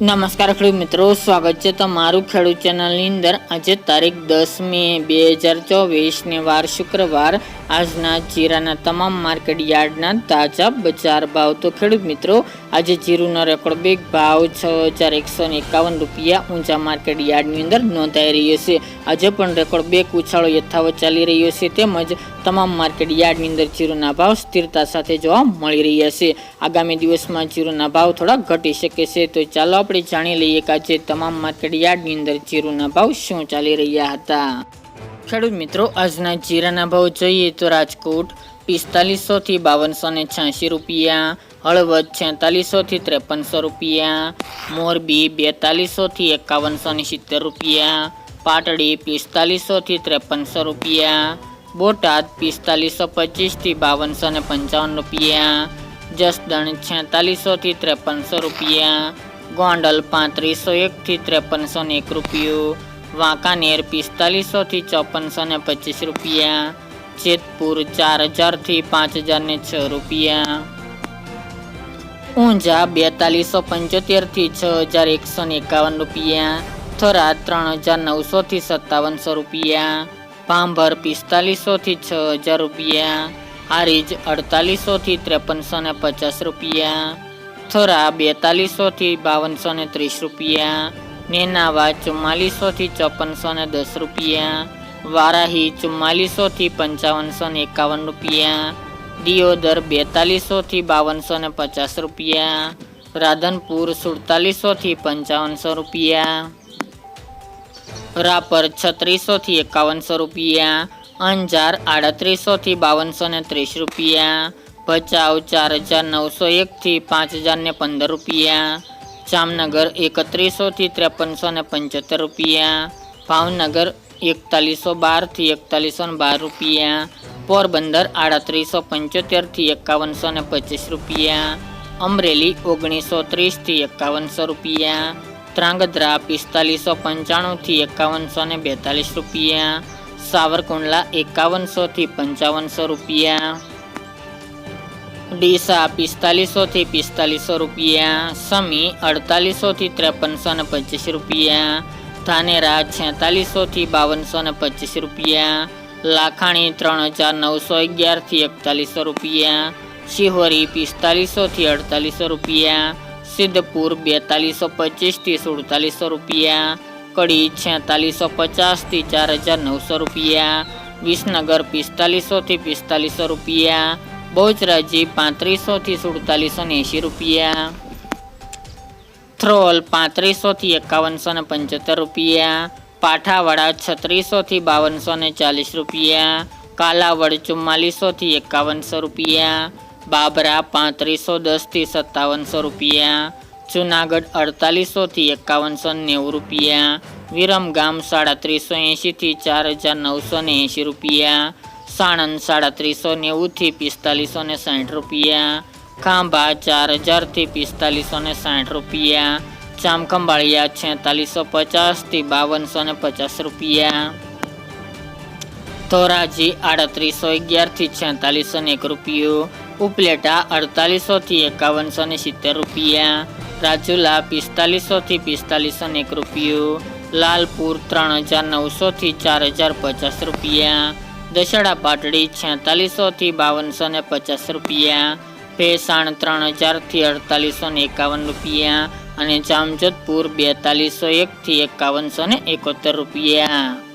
નમસ્કાર ખેડૂત મિત્રો, સ્વાગત છે તમારું ખેડૂત ચેનલની અંદર. આજે તારીખ દસ મે બે હજાર ચોવીસને વાર શુક્રવાર. આજના જીરાના તમામ માર્કેટ યાર્ડના તાજા બજાર ભાવ. તો ખેડૂત મિત્રો, આજે જીરુનો રેકોર્ડ બેગ ભાવ છ હજાર એકસો એકાવન રૂપિયા ઊંચા માર્કેટ યાર્ડની અંદર નોંધાઈ રહ્યો છે. આજે પણ રેકોર્ડ બેગ ઉછાળો યથાવત ચાલી રહ્યો છે તેમજ તમામ માર્કેટ યાર્ડની અંદર જીરુના ભાવ સ્થિરતા સાથે જોવા મળી રહ્યા છે. આગામી દિવસમાં જીરુના ભાવ થોડા ઘટી શકે છે. તો ચાલો આપણે જાણી લઈએ કે આજે તમામ માર્કેટ યાર્ડની અંદર જીરુના ભાવ શું ચાલી રહ્યા હતા. ખેડૂત મિત્રો, આજના જીરાના ભાવ જોઈએ તો રાજકોટ પિસ્તાલીસો થી બાવનસો ને છ્યાસી રૂપિયા, હળવદ છેતાલીસો થી ત્રેપનસો રૂપિયા, મોરબી બેતાલીસો થી એકાવનસો ને સિત્તેર રૂપિયા, પાટડી પિસ્તાલીસો થી ત્રેપનસો રૂપિયા, બોટાદ પિસ્તાલીસો પચીસથી બાવનસો ને પંચાવન રૂપિયા, જસદણ છેતાલીસો થી ત્રેપનસો રૂપિયા ગોંડલ પાંત્રીસો એકથી ત્રેપનસો ને એક રૂપિયો. વાંકાનેર પિસ્તાલીસો થી ચોપનસો ને પચીસ રૂપિયા. જેતપુર ચાર હજારથી પાંચ હજાર ને છ રૂપિયા. ઊંઝા બેતાલીસો પંચોતેરથી છ હજાર એકસો ને એકાવન રૂપિયા. થરાદ ત્રણ હજાર નવસોથી સત્તાવનસો રૂપિયા. ભાંભર પિસ્તાલીસોથી છ હજાર રૂપિયા. હારીજ અડતાલીસોથી ત્રેપનસો ને પચાસ રૂપિયા. થરા બેતાલીસોથી બાવનસો ને ત્રીસ રૂપિયા નેનાવા ચુમ્માલીસોથી ચોપનસો ને દસ રૂપિયા, વારાહી ચુમ્માલીસોથી પંચાવનસો ને એકાવન રૂપિયા, દિયોદર બેતાલીસોથી બાવનસો ને પચાસ રૂપિયા, રાધનપુર સુડતાલીસોથી પંચાવનસો રૂપિયા, રાપર છત્રીસોથી એકાવનસો રૂપિયા, અંજાર આડત્રીસોથી બાવનસો ને ત્રીસ રૂપિયા ભચાઉ ચાર હજાર નવસો એકથી પાંચ હજાર ને પંદર રૂપિયા. જામનગર એકત્રીસોથી ત્રેપનસો ને પંચોતેર રૂપિયા. ભાવનગર એકતાલીસો બારથી એકતાલીસો બાર રૂપિયા. પોરબંદર આડત્રીસો પંચોતેરથી એકાવનસો ને પચીસ રૂપિયા. અમરેલી ઓગણીસો ત્રીસથી એકાવનસો રૂપિયા. ત્રાંગધ્રા પિસ્તાલીસો પંચાણુંથી એકાવનસો ને બેતાલીસ રૂપિયા. સાવરકુંડલા એકાવનસોથી પંચાવનસો રૂપિયા. ડીસા પિસ્તાલીસોથી પિસ્તાલીસો રૂપિયા, સમી અડતાલીસોથી ત્રેપનસો ને પચીસ રૂપિયા, ધાનેરા છેતાલીસોથી બાવનસો ને પચીસ રૂપિયા, લાખાણી ત્રણ હજાર નવસો અગિયારથી એકતાલીસો રૂપિયા, શિહોરી પિસ્તાલીસોથી અડતાલીસો રૂપિયા, સિદ્ધપુર બેતાલીસો પચીસથી સુડતાલીસો રૂપિયા, કડી છેતાલીસો પચાસથી ચાર હજાર નવસો રૂપિયા, વિસનગર પિસ્તાલીસોથી પિસ્તાલીસો રૂપિયા બહુચરાજી પાંત્રીસોથી સુડતાલીસો ને એંશી રૂપિયા. થ્રોલ પાંત્રીસોથી એકાવનસો ને પંચોતેર રૂપિયા. પાઠાવાડા છત્રીસોથી બાવનસો ને ચાલીસ રૂપિયા. કાલાવડ ચુમ્માલીસોથી એકાવનસો રૂપિયા. બાબરા પાંત્રીસો દસથી સત્તાવનસો રૂપિયા. જુનાગઢ અડતાલીસોથી એકાવનસો નેવું રૂપિયા. વિરમગામ સાડત્રીસો એંશીથી ચાર હજાર નવસો ને એંશી રૂપિયા. સાણંદ સાડત્રીસો નેવુંથી પિસ્તાલીસો ને સાઠ રૂપિયા. ખાંભા ચાર હજારથી પિસ્તાલીસો ને સાઠ રૂપિયા. ચામખંભાળિયા છેતાલીસો પચાસથી બાવનસો ને પચાસ રૂપિયા. ધોરાજી આડત્રીસો અગિયારથી છેતાલીસો ને એક રૂપિયો. ઉપલેટા અડતાલીસોથી એકાવનસો ને સિત્તેર રૂપિયા. રાજુલા પિસ્તાલીસોથી પિસ્તાલીસો ને એક રૂપિયો. લાલપુર ત્રણ હજાર નવસોથી ચાર હજાર પચાસ રૂપિયા. દશેડા પાટડી છેતાલીસોથી બાવનસો ને પચાસ રૂપિયા, ભેસાણ ત્રણ હજારથી અડતાલીસો ને એકાવન રૂપિયા અને જામજોધપુર બેતાલીસો એકથી એકાવનસો ને એકોતેર રૂપિયા.